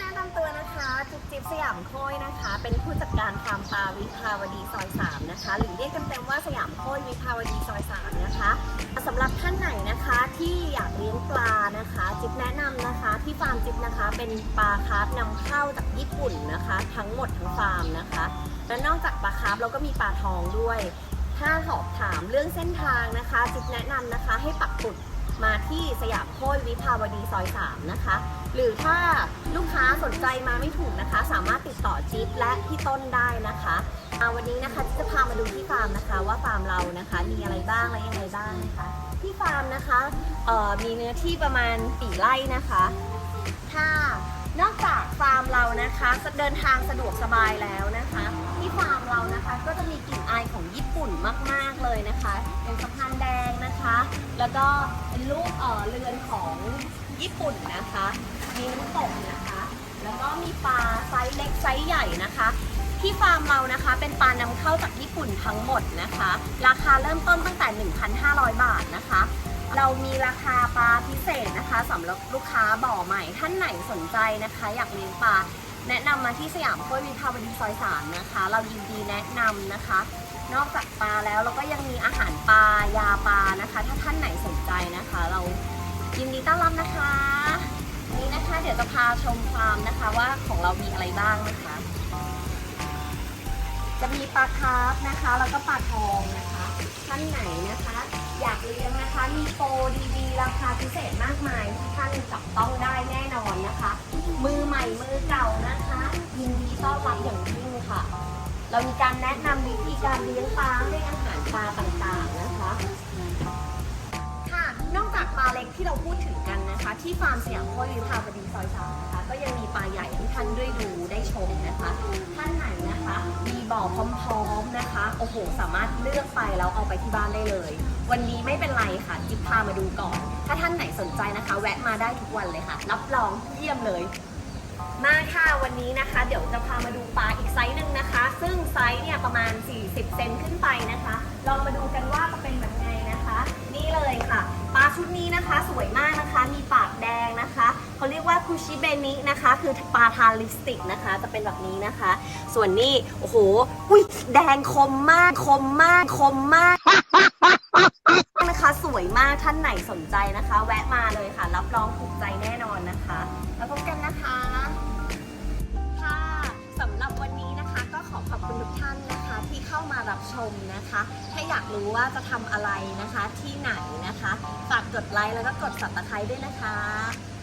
แนะนำตัวนะคะจุ๊บจิ๊บสยามโค้ยนะคะ เป็นผู้จัดการฟาร์มปลาวิภาวดีซอย3นะคะ หรือเรียกกันเต็มว่าสยามโค้ยวิภาวดีซอย3นะคะสำหรับท่านไหนนะคะที่อยากเลี้ยงปลานะคะ จิ๊บแนะนำนะคะที่ฟาร์มจิ๊บนะคะ เป็นปลาคาร์ฟนำเข้าจากญี่ปุ่นนะคะ ทั้งหมดทั้งฟาร์มนะคะ และนอกจากปลาคาร์ฟเราก็มีปลาทองด้วย ถ้าสอบถามเรื่องเส้นทางนะคะ จิ๊บแนะนำนะคะให้ปักหมุด มาที่สยามโค้ยวิภาวดีซอย 3 นะคะ หรือถ้าลูกค้าสนใจมาไม่ถูกนะคะ สามารถติดต่อจิ๊บและพี่ต้นได้นะคะอ่าวันนี้นะคะจิ๊บจะพามาดูที่ฟาร์มนะคะว่าฟาร์มเรานะคะมีอะไรบ้างและยังไงบ้างนะคะที่ฟาร์มนะคะมีเนื้อที่ประมาณสี่ไร่นะคะถ้านอกจากฟาร์มเรานะคะจะเดินทางสะดวกสบายแล้วนะคะ ที่ฟาร์มเรานะคะก็จะมีกลิ่นอายของญี่ปุ่นมาก ๆเลยนะคะ แล้วก็เป็นรูปเอ่อเรือนของญี่ปุ่นนะคะ มีน้ำตกนะคะ แล้วก็มีปลาไซส์เล็กไซส์ใหญ่นะคะ ที่ฟาร์มเรานะคะ เป็นปลานำเข้าจากญี่ปุ่นทั้งหมดนะคะ ราคาเริ่มต้นตั้งแต่ 1,500 บาทนะคะ เรามีราคาปลาพิเศษนะคะสำหรับลูกค้าบ่อใหม่ท่านไหนสนใจนะคะ อยากเลี้ยงปลาแนะนำมาที่สยามกล้วยวิภาวดีซอยสามนะคะ เรายินดีแนะนำนะคะ นอกจากปลาแล้วเราก็ยังมีอาหารปลายา ถ้าท่านไหนสนใจนะคะ เรายินดีต้อนรับนะคะวันนี้นะคะเดี๋ยวจะพาชมฟาร์มนะคะว่าของเรามีอะไรบ้างนะคะ จะมีปลาคาร์ฟนะคะ แล้วก็ปลาทองนะคะ ท่านไหนนะคะ อยากเลี้ยงนะคะ มีโปรดีๆราคาพิเศษมากมายที่ท่านจับต้องได้แน่นอนนะคะ มือใหม่มือเก่านะคะ ยินดีต้อนรับอย่างยิ่งค่ะ เรามีการแนะนำวิธีการเลี้ยงปลาให้อาหารปลาต่างๆนะคะ ที่เราพูดถึงกันนะคะ ที่ฟาร์มสยามโควิภาวดีซอยสามนะคะก็ยังมีปลาใหญ่ให้ท่านได้ดูได้ชมนะคะ ท่านไหนนะคะ มีบ่อพร้อมๆนะคะโอ้โหสามารถเลือกไปแล้วเอาไปที่บ้านได้เลย วันนี้ไม่เป็นไรค่ะจิ๊บพามาดูก่อน ถ้าท่านไหนสนใจนะคะ แวะมาได้ทุกวันเลยค่ะ รับรองเยี่ยมเลยมาค่ะวันนี้นะคะ เดี๋ยวจะพามาดูปลาอีกไซส์หนึ่งนะคะ ซึ่งไซส์เนี่ยประมาณ 40 เซนขึ้นไปนะคะ ลองมาดูกันว่าจะเป็นแบบไงนะคะ นี่เลย คุชิเบนินะคะ คือปลาทาลิสติกนะคะ จะเป็นแบบนี้นะคะ ส่วนนี้ โอ้โหอุ้ยแดงคมมาก คมมาก คมมากนะคะสวยมากท่านไหนสนใจนะคะ แวะมาเลยค่ะ รับรองถูกใจแน่นอนนะคะ แล้วพบกันนะคะค่ะสำหรับวันนี้นะคะ ก็ขอขอบคุณทุกท่านนะคะ ที่เข้ามารับชมนะคะ ถ้าอยากรู้ว่าจะทำอะไรนะคะที่ไหนนะคะฝากกดไลค์แล้วก็กด subscribe ด้วยนะคะ